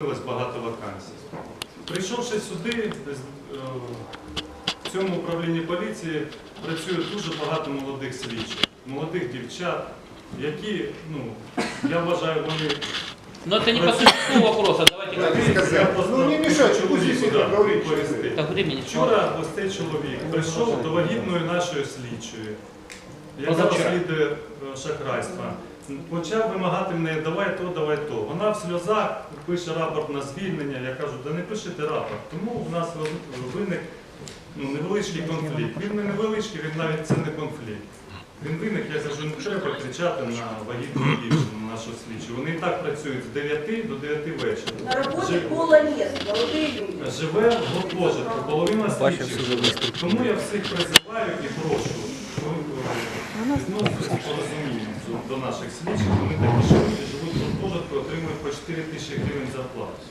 З'явилось багато вакансій. Прийшовши сюди, е, в цьому управлінні поліції працює дуже багато молодих слідчих, молодих дівчат, які, ну, я вважаю, вони Но это не по существу вопроса, давайте Ну, не всі сюди говорять, відповісти. Вчора ось цей чоловік прийшов до вагітної нашої слідчої, яка розслідує е, шахрайство. Почав вимагати в неї, давай то, давай то. Вона в сльозах пише рапорт на звільнення. Я кажу, да не пишете рапорт. Тому в нас виник ну, невеличкий конфлікт. Він не невеличкий, він навіть це не конфлікт. Він виник, я кажу, не треба кричати на вагітну дівчину, на нашу слідчу. Вони і так працюють з 9 до 9 вечора. На работе Жи- поло мест, молодые люди. Живе в гуртожитку, половина слідчих живе. Тому я всіх призиваю і прошу ну, відноситися з до наших слідчих. Вони такі живуть, живуть в гуртожитку, отримують по 4 тисячі гривень зарплату.